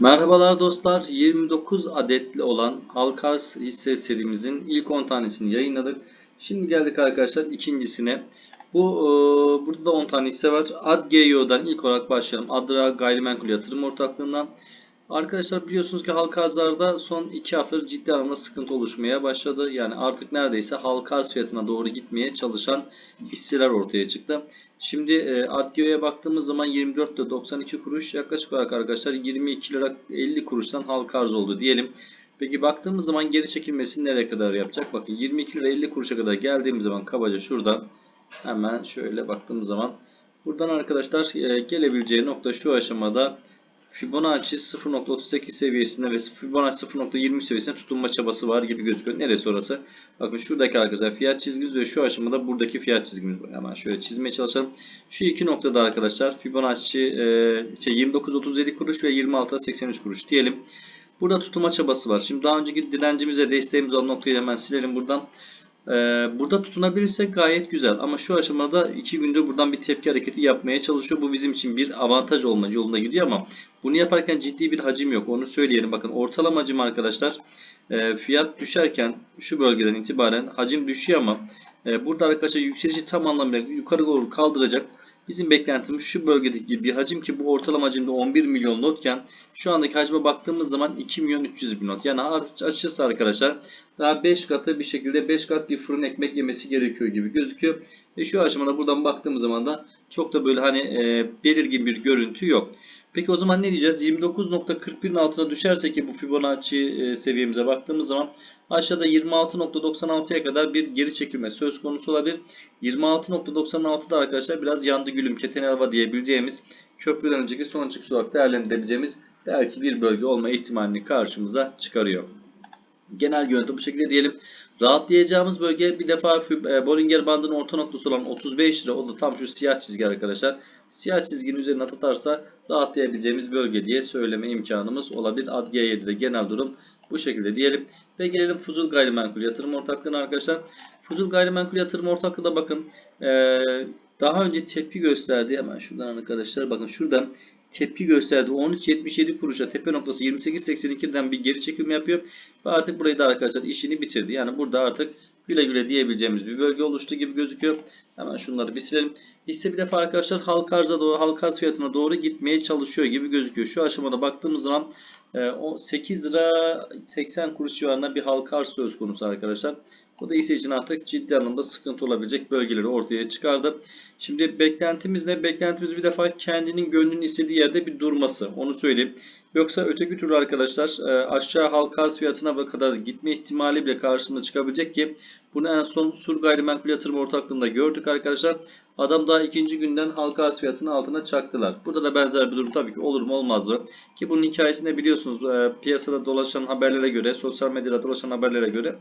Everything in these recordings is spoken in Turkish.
Merhabalar dostlar. 29 adetli olan Halkars hisse serimizin ilk 10 tanesini yayınladık. Şimdi geldik arkadaşlar ikincisine. Bu e, burada da 10 tane hisse var. AdGeo'dan ilk olarak başlayalım. Adra Gayrimenkul Yatırım Ortaklığından. Arkadaşlar biliyorsunuz ki halka arzlarda son 2 haftadır ciddi anlamda sıkıntı oluşmaya başladı. Yani artık neredeyse halka arz fiyatına doğru gitmeye çalışan hisseler ortaya çıktı. Şimdi e, Adgio'ya baktığımız zaman 24 lira 92 kuruş yaklaşık olarak arkadaşlar 22 lira 50 kuruştan halka arz oldu diyelim. Peki baktığımız zaman geri çekilmesini nereye kadar yapacak? Bakın 22 lira 50 kuruşa kadar geldiğimiz zaman kabaca şurada hemen şöyle baktığımız zaman buradan arkadaşlar e, gelebileceği nokta şu aşamada Fibonacci 0.38 seviyesinde ve Fibonacci 0.20 seviyesinde tutunma çabası var gibi gözüküyor. Neresi orası? Bakın şuradaki arkadaşlar fiyat çizgimiz ve şu aşamada buradaki fiyat çizgimiz var. Hemen şöyle çizmeye çalışalım. Şu iki noktada arkadaşlar Fibonacci e, şey 29.37 kuruş ve 26.83 kuruş diyelim. Burada tutulma çabası var. Şimdi daha önceki direncimiz ve desteğimiz olan noktayı hemen silelim buradan. Ee, burada tutunabilirsek gayet güzel ama şu aşamada iki gündür buradan bir tepki hareketi yapmaya çalışıyor. Bu bizim için bir avantaj olma yolunda gidiyor ama bunu yaparken ciddi bir hacim yok. Onu söyleyelim. Bakın ortalama hacim arkadaşlar e, fiyat düşerken şu bölgeden itibaren hacim düşüyor ama e, burada arkadaşlar yükselişi tam anlamıyla yukarı doğru kaldıracak. Bizim beklentimiz şu bölgedeki bir hacim ki bu ortalama hacimde 11 milyon notken şu andaki hacme baktığımız zaman 2 milyon 300 bin not. Yani açıkçası arkadaşlar daha 5 katı bir şekilde 5 kat bir fırın ekmek yemesi gerekiyor gibi gözüküyor. Ve şu aşamada buradan baktığımız zaman da çok da böyle hani e, belirgin bir görüntü yok. Peki o zaman ne diyeceğiz? 29.41'in altına düşerse ki bu Fibonacci e, seviyemize baktığımız zaman aşağıda 26.96'ya kadar bir geri çekilme söz konusu olabilir. 26.96'da arkadaşlar biraz yandı gülüm keten elva diyebileceğimiz köprüden önceki son çıkış olarak değerlendirebileceğimiz belki bir bölge olma ihtimalini karşımıza çıkarıyor. Genel görüntü bu şekilde diyelim. Rahatlayacağımız bölge bir defa e, Bollinger bandının orta noktası olan 35 lira. O da tam şu siyah çizgi arkadaşlar. Siyah çizginin üzerine atarsa rahatlayabileceğimiz bölge diye söyleme imkanımız olabilir. Ad G7'de genel durum bu şekilde diyelim. Ve gelelim Fuzul Gayrimenkul Yatırım Ortaklığı'na arkadaşlar. Fuzul Gayrimenkul Yatırım Ortaklığı'da bakın. Ee, daha önce tepki gösterdi. Hemen şuradan arkadaşlar bakın şuradan tepki gösterdi. 13.77 kuruşa tepe noktası 28.82'den bir geri çekilme yapıyor. Ve artık burayı da arkadaşlar işini bitirdi. Yani burada artık güle güle diyebileceğimiz bir bölge oluştu gibi gözüküyor. Hemen şunları bir silelim. Hisse bir defa arkadaşlar halk arza doğru, halk fiyatına doğru gitmeye çalışıyor gibi gözüküyor. Şu aşamada baktığımız zaman 8 e, lira 80 kuruş civarında bir halka arz söz konusu arkadaşlar. Bu da hisse için artık ciddi anlamda sıkıntı olabilecek bölgeleri ortaya çıkardı. Şimdi beklentimiz ne? Beklentimiz bir defa kendinin gönlünün istediği yerde bir durması. Onu söyleyeyim. Yoksa öteki türlü arkadaşlar e, aşağı halka arz fiyatına kadar gitme ihtimali bile karşımıza çıkabilecek ki bunu en son Sur Gayrimenkul Yatırım Ortaklığı'nda gördük arkadaşlar. Adam daha ikinci günden halka arz fiyatının altına çaktılar. Burada da benzer bir durum tabii ki olur mu olmaz mı? Ki bunun hikayesini biliyorsunuz e, piyasada dolaşan haberlere göre, sosyal medyada dolaşan haberlere göre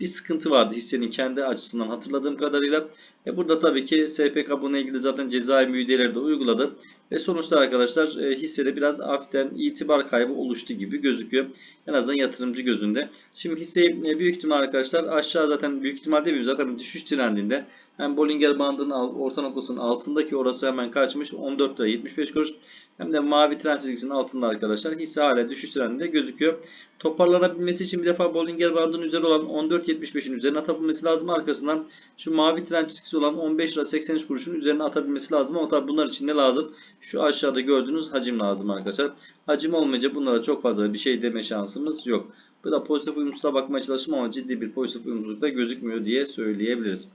bir sıkıntı vardı hissenin kendi açısından hatırladığım kadarıyla. E burada tabii ki SPK bununla ilgili zaten cezai müeyyideleri de uyguladı. Ve sonuçta arkadaşlar e, hissede biraz hafiften itibar kaybı oluştu gibi gözüküyor. En azından yatırımcı gözünde. Şimdi hisseyi e, büyük ihtimal arkadaşlar aşağı zaten büyük ihtimal demeyeyim zaten düşüş trendinde. Hem Bollinger bandının orta noktasının altındaki orası hemen kaçmış 14 lira 75 kuruş. Hem de mavi trend çizgisinin altında arkadaşlar hisse hala düşüş trendinde gözüküyor. Toparlanabilmesi için bir defa Bollinger bandının üzeri olan 14.75'in üzerine atabilmesi lazım. Arkasından şu mavi trend çizgisi olan 15 lira 83 kuruşun üzerine atabilmesi lazım. Ama tabi bunlar için ne lazım? Şu aşağıda gördüğünüz hacim lazım arkadaşlar. Hacim olmayınca bunlara çok fazla bir şey deme şansımız yok. Bu da pozitif uyumsuzluğa bakmaya çalıştım ama ciddi bir pozitif uyumsuzluk da gözükmüyor diye söyleyebiliriz.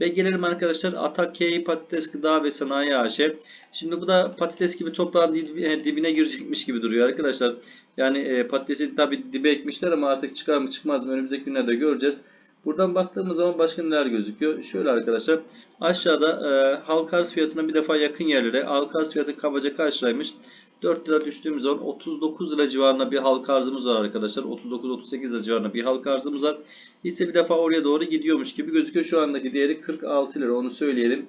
Ve gelelim arkadaşlar Atak K Patates Gıda ve Sanayi AŞ. Şimdi bu da patates gibi toprağın e, dibine girecekmiş gibi duruyor arkadaşlar. Yani e, patatesi tabi dibe ekmişler ama artık çıkar mı çıkmaz mı önümüzdeki günlerde göreceğiz. Buradan baktığımız zaman başka neler gözüküyor? Şöyle arkadaşlar aşağıda e, halka arz fiyatına bir defa yakın yerlere halka arz fiyatı kabaca kaç liraymış? 4 lira düştüğümüz zaman 39 lira civarında bir halka arzımız var arkadaşlar. 39-38 lira civarında bir halka arzımız var. Hisse bir defa oraya doğru gidiyormuş gibi gözüküyor. Şu andaki değeri 46 lira onu söyleyelim.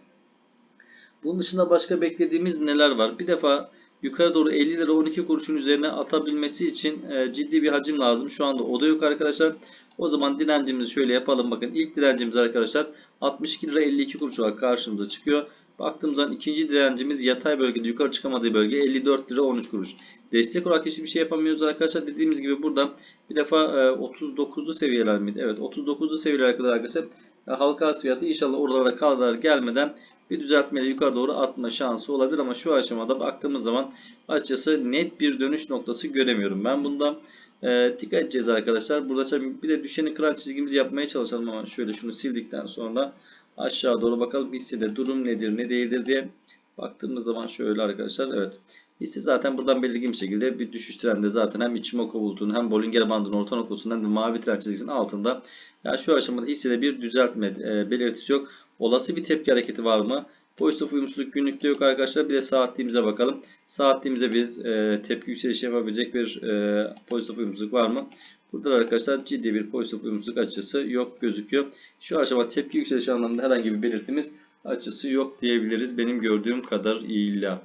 Bunun dışında başka beklediğimiz neler var? Bir defa yukarı doğru 50 lira 12 kuruşun üzerine atabilmesi için e, ciddi bir hacim lazım. Şu anda o da yok arkadaşlar. O zaman direncimizi şöyle yapalım. Bakın ilk direncimiz arkadaşlar 62 lira 52 kuruş olarak karşımıza çıkıyor. Baktığımız zaman ikinci direncimiz yatay bölgede yukarı çıkamadığı bölge 54 lira 13 kuruş. Destek olarak hiçbir şey yapamıyoruz arkadaşlar. Dediğimiz gibi burada bir defa e, 39'lu seviyeler miydi? Evet 39'lu seviyelere kadar arkadaşlar e, halka arz fiyatı inşallah oralara kadar gelmeden bir düzeltmeyle yukarı doğru atma şansı olabilir ama şu aşamada baktığımız zaman açıkçası net bir dönüş noktası göremiyorum. Ben bunda e, dikkat edeceğiz arkadaşlar. Burada bir de düşeni kıran çizgimizi yapmaya çalışalım ama şöyle şunu sildikten sonra aşağı doğru bakalım hissede durum nedir ne değildir diye baktığımız zaman şöyle arkadaşlar evet hisse zaten buradan belirgin bir şekilde bir düşüş trendi zaten hem Ichimoku bulutunun hem Bollinger bandının orta noktasından hem de mavi trend çizgisinin altında. Yani şu aşamada hissede bir düzeltme e, belirtisi yok. Olası bir tepki hareketi var mı? Pozitif uyumsuzluk günlükte yok arkadaşlar. Bir de saatliğimize bakalım. Saatliğimize bir e, tepki yükselişi yapabilecek bir e, pozitif uyumsuzluk var mı? Burada arkadaşlar ciddi bir pozitif uyumsuzluk açısı yok gözüküyor. Şu aşama tepki yükselişi anlamında herhangi bir belirtimiz açısı yok diyebiliriz benim gördüğüm kadarıyla.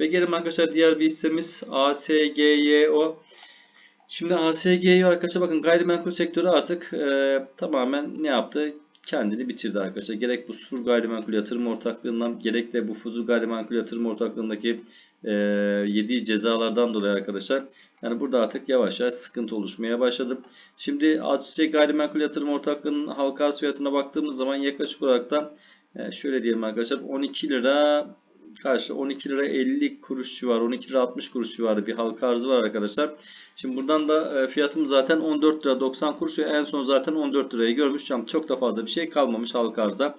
Ve gelelim arkadaşlar diğer bir hissemiz ASGYO. Şimdi ASGYO arkadaşlar bakın gayrimenkul sektörü artık e, tamamen ne yaptı? Kendini bitirdi arkadaşlar. Gerek bu Sur Gayrimenkul Yatırım Ortaklığından gerek de bu Fuzul Gayrimenkul Yatırım Ortaklığındaki e, yediği cezalardan dolayı arkadaşlar. Yani burada artık yavaş yavaş sıkıntı oluşmaya başladı. Şimdi ASC Gayrimenkul Yatırım Ortaklığı'nın halka arz fiyatına baktığımız zaman yaklaşık olarak da e, şöyle diyelim arkadaşlar 12 lira karşı 12 lira 50 kuruş civarı 12 lira 60 kuruş civarı bir halka arzı var arkadaşlar. Şimdi buradan da e, fiyatım zaten 14 lira 90 kuruş ve en son zaten 14 lirayı görmüş. Yani çok da fazla bir şey kalmamış halka arzda.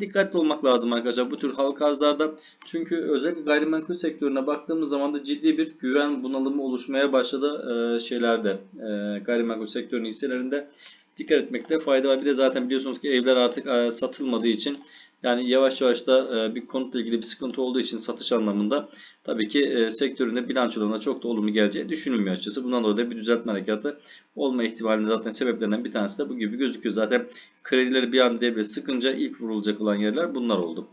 Dikkatli olmak lazım arkadaşlar bu tür halka arzlarda. Çünkü özellikle gayrimenkul sektörüne baktığımız zaman da ciddi bir güven bunalımı oluşmaya başladı e, şeylerde e, gayrimenkul sektörünün hisselerinde. Dikkat etmekte fayda var. Bir de zaten biliyorsunuz ki evler artık satılmadığı için yani yavaş yavaş da e, bir konutla ilgili bir sıkıntı olduğu için satış anlamında tabii ki e, sektöründe bilançolarına çok da olumlu geleceği düşünülmüyor açıkçası. Bundan dolayı bir düzeltme harekatı olma ihtimalinin zaten sebeplerinden bir tanesi de bu gibi gözüküyor. Zaten kredileri bir anda devre sıkınca ilk vurulacak olan yerler bunlar oldu.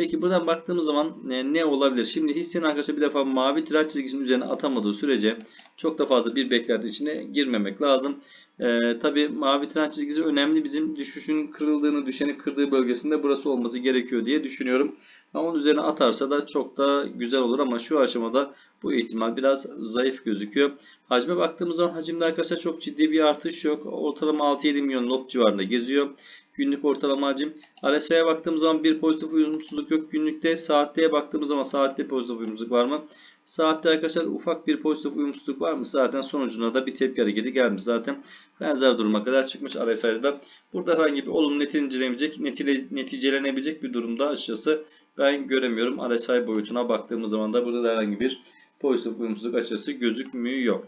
Peki buradan baktığımız zaman ne, ne olabilir? Şimdi hissenin arkadaşlar bir defa mavi trend çizgisinin üzerine atamadığı sürece çok da fazla bir beklenti içine girmemek lazım. Ee, Tabi mavi trend çizgisi önemli. Bizim düşüşün kırıldığını, düşeni kırdığı bölgesinde burası olması gerekiyor diye düşünüyorum. Ama onun üzerine atarsa da çok da güzel olur ama şu aşamada bu ihtimal biraz zayıf gözüküyor. Hacme baktığımız zaman hacimde arkadaşlar çok ciddi bir artış yok. Ortalama 6-7 milyon lot civarında geziyor. Günlük ortalama hacim. RSI'ye baktığımız zaman bir pozitif uyumsuzluk yok. Günlükte saatteye baktığımız zaman saatte pozitif uyumsuzluk var mı? Saatte arkadaşlar ufak bir pozitif uyumsuzluk var mı? Zaten sonucunda da bir tepki hareketi gelmiş zaten. Benzer duruma kadar çıkmış RSI'de de. Burada herhangi bir olumlu neticelenebilecek, neticelenebilecek bir durumda açıkçası ben göremiyorum. RSI boyutuna baktığımız zaman da burada da herhangi bir pozitif uyumsuzluk açısı gözükmüyor.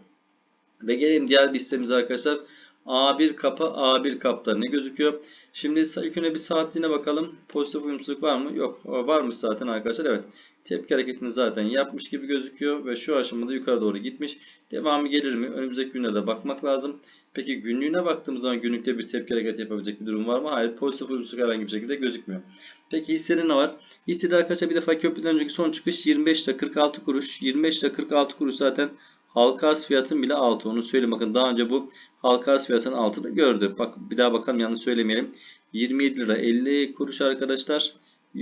Ve gelelim diğer bir hissemize arkadaşlar. A1 kapa A1 kapta ne gözüküyor? Şimdi ilk önce bir saatliğine bakalım. Pozitif uyumsuzluk var mı? Yok. Varmış zaten arkadaşlar. Evet. Tepki hareketini zaten yapmış gibi gözüküyor ve şu aşamada yukarı doğru gitmiş. Devamı gelir mi? Önümüzdeki günlerde bakmak lazım. Peki günlüğüne baktığımız zaman günlükte bir tepki hareketi yapabilecek bir durum var mı? Hayır. Pozitif uyumsuzluk herhangi bir şekilde gözükmüyor. Peki hissede ne var? Hissede arkadaşlar bir defa köprüden önceki son çıkış 25 lira 46 kuruş. 25 lira 46 kuruş zaten halka arz fiyatın bile altı. Onu söyleyeyim bakın daha önce bu halka arz fiyatının altını gördü. Bak bir daha bakalım yanlış söylemeyelim. 27 lira 50 kuruş arkadaşlar. Ee,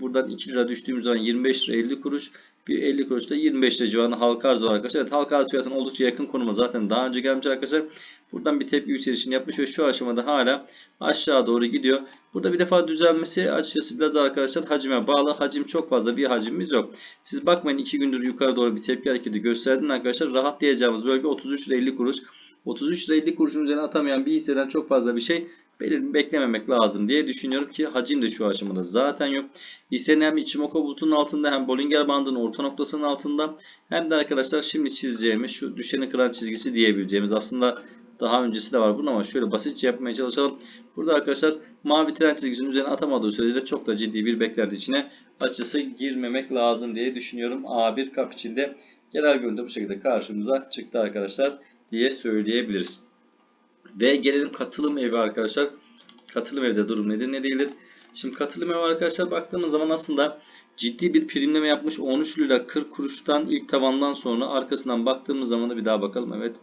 buradan 2 lira düştüğümüz zaman 25 lira 50 kuruş. Bir 50 kuruş da 25 lira civarında halka arz var arkadaşlar. Evet halka arz fiyatının oldukça yakın konuma zaten daha önce gelmiş arkadaşlar. Buradan bir tepki yükselişini yapmış ve şu aşamada hala aşağı doğru gidiyor. Burada bir defa düzelmesi açıkçası biraz arkadaşlar hacime bağlı. Hacim çok fazla bir hacimimiz yok. Siz bakmayın 2 gündür yukarı doğru bir tepki hareketi gösterdin arkadaşlar. Rahat diyeceğimiz bölge 33 lira 50 kuruş. 33 lira 50 kuruşun üzerine atamayan bir hisseden çok fazla bir şey beklememek lazım diye düşünüyorum ki hacim de şu aşamada zaten yok. Hissenin hem Ichimoku bulutunun altında hem Bollinger bandının orta noktasının altında hem de arkadaşlar şimdi çizeceğimiz şu düşeni kıran çizgisi diyebileceğimiz aslında daha öncesi de var bunun ama şöyle basitçe yapmaya çalışalım. Burada arkadaşlar mavi trend çizgisinin üzerine atamadığı sürece çok da ciddi bir beklenti içine açısı girmemek lazım diye düşünüyorum. A1 kap içinde genel görüntü bu şekilde karşımıza çıktı arkadaşlar diye söyleyebiliriz. Ve gelelim katılım evi arkadaşlar. Katılım evde durum nedir ne değildir? Şimdi katılım evi arkadaşlar baktığımız zaman aslında ciddi bir primleme yapmış. 13 lira 40 kuruştan ilk tavandan sonra arkasından baktığımız zaman da bir daha bakalım. Evet.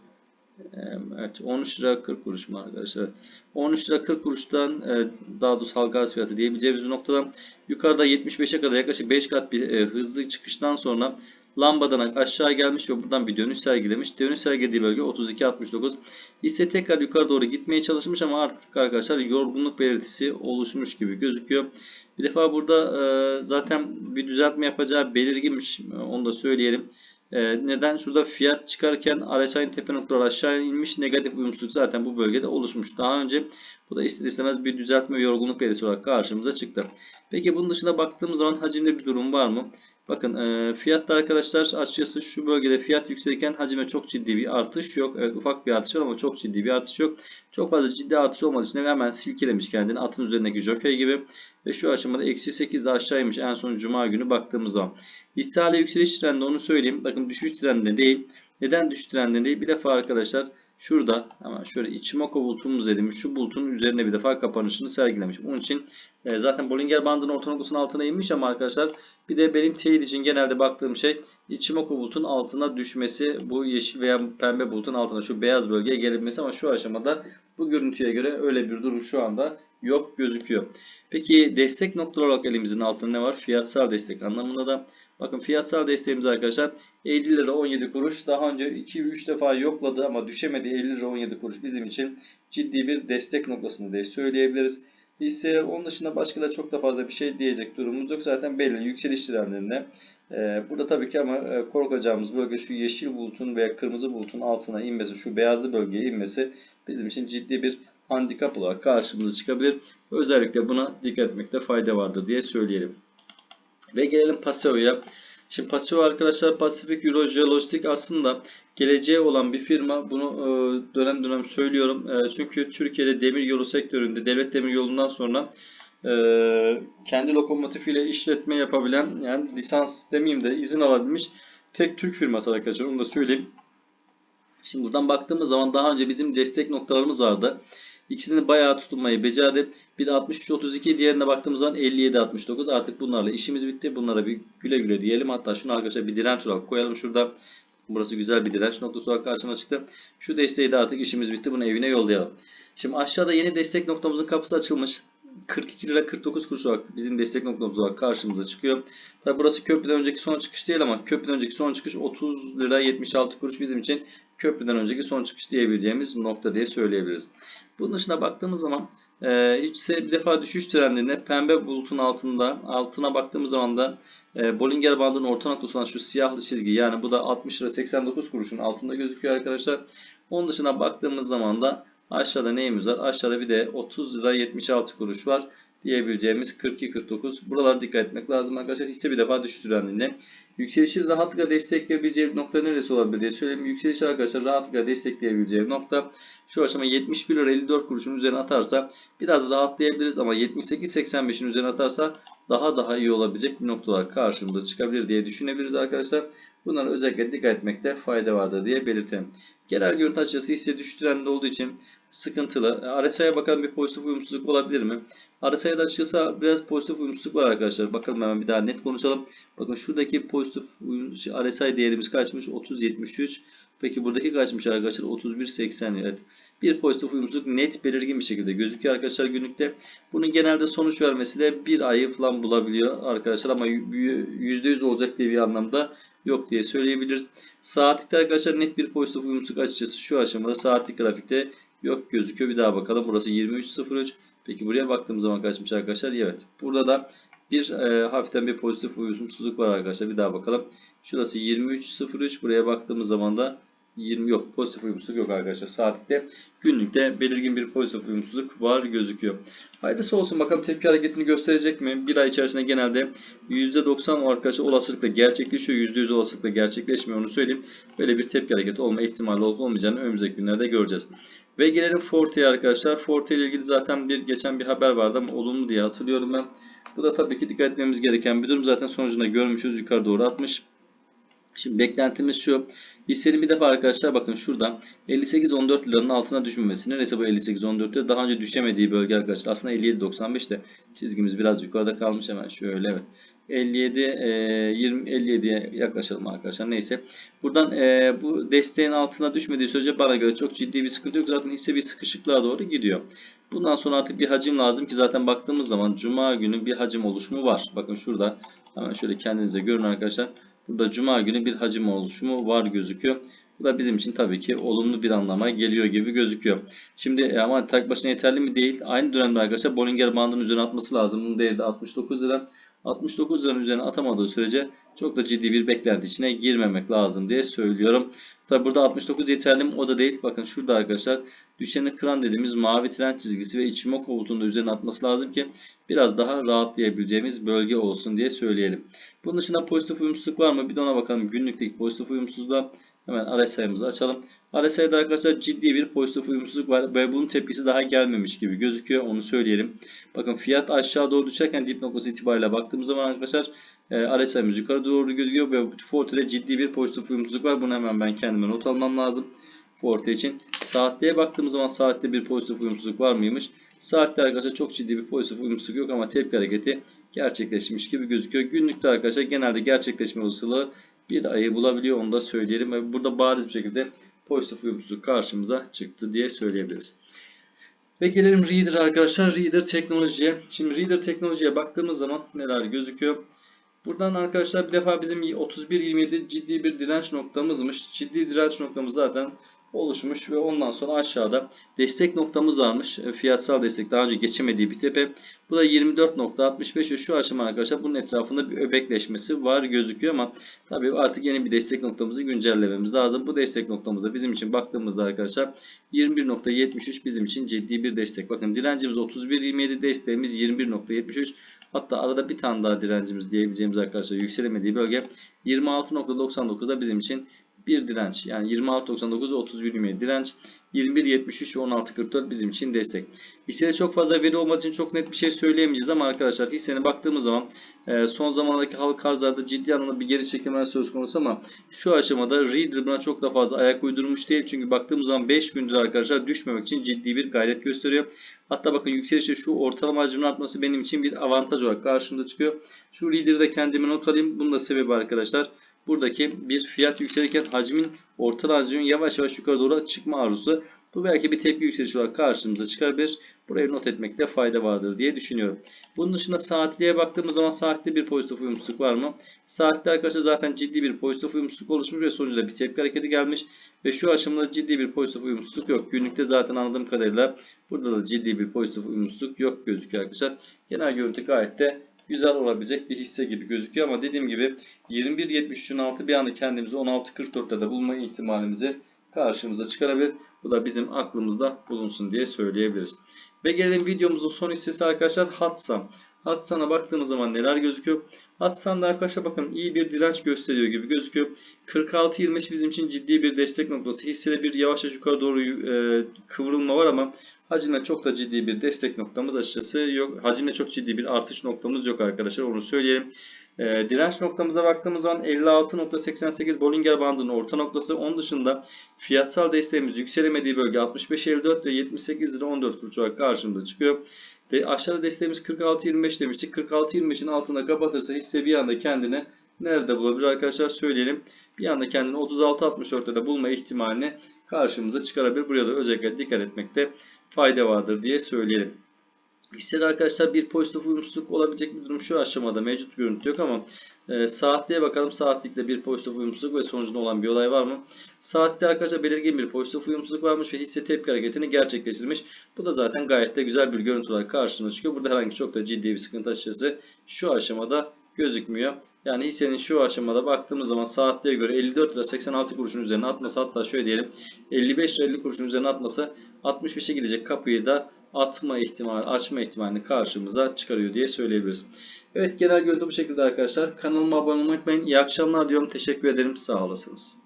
Evet 13 lira 40 kuruş mu arkadaşlar? Evet. 13 lira 40 kuruştan e, daha doğrusu halka arz fiyatı diyebileceğimiz bir noktadan yukarıda 75'e kadar yaklaşık 5 kat bir e, hızlı çıkıştan sonra lambadan aşağı gelmiş ve buradan bir dönüş sergilemiş. Dönüş sergilediği bölge 32.69. Hisse tekrar yukarı doğru gitmeye çalışmış ama artık arkadaşlar yorgunluk belirtisi oluşmuş gibi gözüküyor. Bir defa burada e, zaten bir düzeltme yapacağı belirginmiş. Onu da söyleyelim. Ee, neden? Şurada fiyat çıkarken RSI'nin tepe noktaları aşağı inmiş. Negatif uyumsuzluk zaten bu bölgede oluşmuş. Daha önce bu da ister istemez bir düzeltme yorgunluk belirtisi olarak karşımıza çıktı. Peki bunun dışında baktığımız zaman hacimde bir durum var mı? Bakın e, fiyatta arkadaşlar açıkçası şu bölgede fiyat yükselirken hacime çok ciddi bir artış yok. Evet ufak bir artış var ama çok ciddi bir artış yok. Çok fazla ciddi artış olmadığı için hemen silkelemiş kendini atın üzerindeki jockey gibi. Ve şu aşamada eksi 8 de aşağıymış en son cuma günü baktığımız zaman. Hisse hala yükseliş trendi onu söyleyeyim. Bakın düşüş trendinde değil. Neden düşüş trendinde değil? Bir defa arkadaşlar şurada ama şöyle Ichimoku bulutumuz dediğimiz şu bulutun üzerine bir defa kapanışını sergilemiş. Onun için e, zaten Bollinger bandının orta noktasının altına inmiş ama arkadaşlar bir de benim teyit için genelde baktığım şey Ichimoku bulutun altına düşmesi bu yeşil veya pembe bulutun altına şu beyaz bölgeye gelinmesi ama şu aşamada bu görüntüye göre öyle bir durum şu anda yok gözüküyor. Peki destek noktaları olarak elimizin altında ne var? Fiyatsal destek anlamında da Bakın fiyatsal desteğimiz arkadaşlar 50 lira 17 kuruş. Daha önce 2-3 defa yokladı ama düşemedi 50 lira 17 kuruş bizim için ciddi bir destek noktasını diye söyleyebiliriz. Hisse onun dışında başka da çok da fazla bir şey diyecek durumumuz yok. Zaten belli yükseliş trendinde. Ee, burada tabii ki ama e, korkacağımız bölge şu yeşil bulutun veya kırmızı bulutun altına inmesi, şu beyazlı bölgeye inmesi bizim için ciddi bir handikap olarak karşımıza çıkabilir. Özellikle buna dikkat etmekte fayda vardır diye söyleyelim. Ve gelelim Paseo'ya. Şimdi Paseo arkadaşlar Pacific Euro Geologistics aslında geleceğe olan bir firma. Bunu e, dönem dönem söylüyorum. E, çünkü Türkiye'de demir yolu sektöründe devlet demir yolundan sonra e, kendi lokomotifiyle işletme yapabilen yani lisans demeyeyim de izin alabilmiş tek Türk firması arkadaşlar. Onu da söyleyeyim. Şimdi buradan baktığımız zaman daha önce bizim destek noktalarımız vardı. İkisini bayağı tutunmayı becerdi. Bir 63-32 diğerine baktığımız zaman 57-69. Artık bunlarla işimiz bitti. Bunlara bir güle güle diyelim. Hatta şunu arkadaşlar bir direnç olarak koyalım şurada. Burası güzel bir direnç noktası olarak karşıma çıktı. Şu desteği de artık işimiz bitti. Bunu evine yollayalım. Şimdi aşağıda yeni destek noktamızın kapısı açılmış. 42 lira 49 kuruş olarak bizim destek noktamız olarak karşımıza çıkıyor. Tabi burası köprüden önceki son çıkış değil ama köprüden önceki son çıkış 30 lira 76 kuruş bizim için köprüden önceki son çıkış diyebileceğimiz nokta diye söyleyebiliriz. Bunun dışına baktığımız zaman e, hiç bir defa düşüş trendinde pembe bulutun altında altına baktığımız zaman da e, Bollinger bandının orta noktası olan şu siyahlı çizgi yani bu da 60 lira 89 kuruşun altında gözüküyor arkadaşlar. Onun dışına baktığımız zaman da aşağıda neyimiz var? Aşağıda bir de 30 lira 76 kuruş var diyebileceğimiz 42-49. Buralara dikkat etmek lazım arkadaşlar. Hisse bir defa düştü. Yükselişi rahatlıkla destekleyebileceği nokta neresi olabilir diye söyleyeyim. Yükseliş arkadaşlar rahatlıkla destekleyebileceği nokta şu aşama 71 lira 54 kuruşun üzerine atarsa biraz rahatlayabiliriz ama 78-85'in üzerine atarsa daha daha iyi olabilecek bir nokta olarak karşımıza çıkabilir diye düşünebiliriz arkadaşlar. Bunlara özellikle dikkat etmekte fayda vardır diye belirtelim. Genel görüntü açısı hisse düştü olduğu için sıkıntılı. RSI'ye bakalım bir pozitif uyumsuzluk olabilir mi? RSI'de açıkçası biraz pozitif uyumsuzluk var arkadaşlar. Bakalım hemen bir daha net konuşalım. Bakın şuradaki pozitif RSI değerimiz kaçmış? 30.73. Peki buradaki kaçmış arkadaşlar? 31.80. Evet. Bir pozitif uyumsuzluk net belirgin bir şekilde gözüküyor arkadaşlar günlükte. Bunun genelde sonuç vermesi de bir ayı falan bulabiliyor arkadaşlar ama %100 olacak diye bir anlamda yok diye söyleyebiliriz. Saatlikte arkadaşlar net bir pozitif uyumsuzluk açıkçası şu aşamada saatlik grafikte yok gözüküyor. Bir daha bakalım. Burası 23.03. Peki buraya baktığımız zaman kaçmış arkadaşlar? Evet. Burada da bir e, hafiften bir pozitif uyumsuzluk var arkadaşlar. Bir daha bakalım. Şurası 23.03. Buraya baktığımız zaman da 20 yok. Pozitif uyumsuzluk yok arkadaşlar. Saatlikte günlükte belirgin bir pozitif uyumsuzluk var gözüküyor. Hayırlısı olsun bakalım tepki hareketini gösterecek mi? Bir ay içerisinde genelde %90 o arkadaşlar olasılıkla gerçekleşiyor. %100 olasılıkla gerçekleşmiyor onu söyleyeyim. Böyle bir tepki hareketi olma ihtimali olup olmayacağını önümüzdeki günlerde göreceğiz. Ve gelelim Forte'ye arkadaşlar. Forte ile ilgili zaten bir geçen bir haber vardı ama olumlu diye hatırlıyorum ben. Bu da tabii ki dikkat etmemiz gereken bir durum. Zaten sonucunda görmüşüz yukarı doğru atmış. Şimdi beklentimiz şu. Hissenin bir defa arkadaşlar bakın şurada 58-14 liranın altına düşmemesi. Neresi bu 58-14'te? Daha önce düşemediği bölge arkadaşlar. Aslında 57-95'te çizgimiz biraz yukarıda kalmış hemen şöyle evet. 57 e, 20 57'ye yaklaşalım arkadaşlar. Neyse. Buradan e, bu desteğin altına düşmediği sürece bana göre çok ciddi bir sıkıntı yok. Zaten hisse bir sıkışıklığa doğru gidiyor. Bundan sonra artık bir hacim lazım ki zaten baktığımız zaman cuma günü bir hacim oluşumu var. Bakın şurada hemen şöyle kendinize görün arkadaşlar. Burada cuma günü bir hacim oluşumu var gözüküyor. Bu da bizim için tabii ki olumlu bir anlama geliyor gibi gözüküyor. Şimdi e, ama tek başına yeterli mi değil. Aynı dönemde arkadaşlar Bollinger bandının üzerine atması lazım. Bunun değeri de 69 lira. 69 liranın üzerine atamadığı sürece çok da ciddi bir beklenti içine girmemek lazım diye söylüyorum. Tabi burada 69 yeterli mi? O da değil. Bakın şurada arkadaşlar düşeni kıran dediğimiz mavi tren çizgisi ve içime kovutunu da üzerine atması lazım ki biraz daha rahatlayabileceğimiz bölge olsun diye söyleyelim. Bunun dışında pozitif uyumsuzluk var mı? Bir de ona bakalım. Günlükteki pozitif uyumsuzluğa hemen RSI'mızı açalım. RSI'de arkadaşlar ciddi bir pozitif uyumsuzluk var ve bunun tepkisi daha gelmemiş gibi gözüküyor. Onu söyleyelim. Bakın fiyat aşağı doğru düşerken dip noktası itibariyle baktığımız zaman arkadaşlar e, RSI'miz yukarı doğru gözüküyor ve Forte'de ciddi bir pozitif uyumsuzluk var. Bunu hemen ben kendime not almam lazım. Forte için. Saatliğe baktığımız zaman saatte bir pozitif uyumsuzluk var mıymış? Saatte arkadaşlar çok ciddi bir pozitif uyumsuzluk yok ama tepki hareketi gerçekleşmiş gibi gözüküyor. Günlükte arkadaşlar genelde gerçekleşme olasılığı bir ayı bulabiliyor onu da söyleyelim. Ve burada bariz bir şekilde pozitif uyumsuzluk karşımıza çıktı diye söyleyebiliriz. Ve gelelim Reader arkadaşlar. Reader teknolojiye. Şimdi Reader teknolojiye baktığımız zaman neler gözüküyor? Buradan arkadaşlar bir defa bizim 31.27 ciddi bir direnç noktamızmış. Ciddi direnç noktamız zaten oluşmuş ve ondan sonra aşağıda destek noktamız varmış. E, Fiyatsal destek daha önce geçemediği bir tepe. Bu da 24.65 ve şu aşama arkadaşlar bunun etrafında bir öbekleşmesi var gözüküyor ama tabii artık yeni bir destek noktamızı güncellememiz lazım. Bu destek noktamızda bizim için baktığımızda arkadaşlar 21.73 bizim için ciddi bir destek. Bakın direncimiz 31.27 desteğimiz 21.73 hatta arada bir tane daha direncimiz diyebileceğimiz arkadaşlar yükselemediği bölge 26.99 da bizim için bir direnç. Yani 26.99 ve 31.27 direnç. 21.73 ve 16.44 bizim için destek. Hissede çok fazla veri olmadığı için çok net bir şey söyleyemeyeceğiz ama arkadaşlar hissene baktığımız zaman e, son zamanlardaki halk arzlarda ciddi anlamda bir geri çekilme söz konusu ama şu aşamada Reader buna çok da fazla ayak uydurmuş değil. Çünkü baktığımız zaman 5 gündür arkadaşlar düşmemek için ciddi bir gayret gösteriyor. Hatta bakın yükselişte şu ortalama hacmin artması benim için bir avantaj olarak karşımda çıkıyor. Şu Reader'ı da kendime not alayım. Bunun da sebebi arkadaşlar buradaki bir fiyat yükselirken hacmin orta hacmin yavaş yavaş yukarı doğru çıkma arzusu. Bu belki bir tepki yükselişi olarak karşımıza çıkabilir. Burayı not etmekte fayda vardır diye düşünüyorum. Bunun dışında saatliğe baktığımız zaman saatte bir pozitif uyumsuzluk var mı? Saatte arkadaşlar zaten ciddi bir pozitif uyumsuzluk oluşmuş ve sonucunda bir tepki hareketi gelmiş. Ve şu aşamada ciddi bir pozitif uyumsuzluk yok. Günlükte zaten anladığım kadarıyla burada da ciddi bir pozitif uyumsuzluk yok gözüküyor arkadaşlar. Genel görüntü gayet de güzel olabilecek bir hisse gibi gözüküyor ama dediğim gibi 21.73'ün altı bir anda kendimizi 16.44'te de bulma ihtimalimizi karşımıza çıkarabilir. Bu da bizim aklımızda bulunsun diye söyleyebiliriz. Ve gelelim videomuzun son hissesi arkadaşlar Hatsan. Hatsan'a baktığımız zaman neler gözüküyor? Hatsan'da arkadaşlar bakın iyi bir direnç gösteriyor gibi gözüküyor. 46.25 bizim için ciddi bir destek noktası. Hissede bir yavaş yavaş yukarı doğru e, kıvrılma var ama hacimde çok da ciddi bir destek noktamız açıkçası yok. Hacimde çok ciddi bir artış noktamız yok arkadaşlar onu söyleyelim. E, direnç noktamıza baktığımız zaman 56.88 Bollinger bandının orta noktası. Onun dışında fiyatsal desteğimiz yükselemediği bölge 65.54 ve 78 lira 14 kuruş olarak karşımıza çıkıyor. De, aşağıda desteğimiz 46.25 demiştik. 46.25'in altında kapatırsa hisse bir anda kendini nerede bulabilir arkadaşlar söyleyelim. Bir anda kendini 36.64'te de bulma ihtimalini karşımıza çıkarabilir. Buraya da özellikle dikkat etmekte fayda vardır diye söyleyelim. Hissede arkadaşlar bir pozitif uyumsuzluk olabilecek bir durum şu aşamada mevcut görüntü yok ama e, saatliğe bakalım. Saatlikte bir pozitif uyumsuzluk ve sonucunda olan bir olay var mı? Saatte arkadaşlar belirgin bir pozitif uyumsuzluk varmış ve hisse tepki hareketini gerçekleştirmiş. Bu da zaten gayet de güzel bir görüntü olarak karşımıza çıkıyor. Burada herhangi çok da ciddi bir sıkıntı açıkçası şu aşamada gözükmüyor. Yani hissenin şu aşamada baktığımız zaman saatliğe göre 54 lira 86 kuruşun üzerine atması hatta şöyle diyelim 55 lira 50 kuruşun üzerine atması 65'e gidecek kapıyı da atma ihtimali, açma ihtimalini karşımıza çıkarıyor diye söyleyebiliriz. Evet genel görüntü bu şekilde arkadaşlar. Kanalıma abone olmayı unutmayın. İyi akşamlar diyorum. Teşekkür ederim. Sağ olasınız.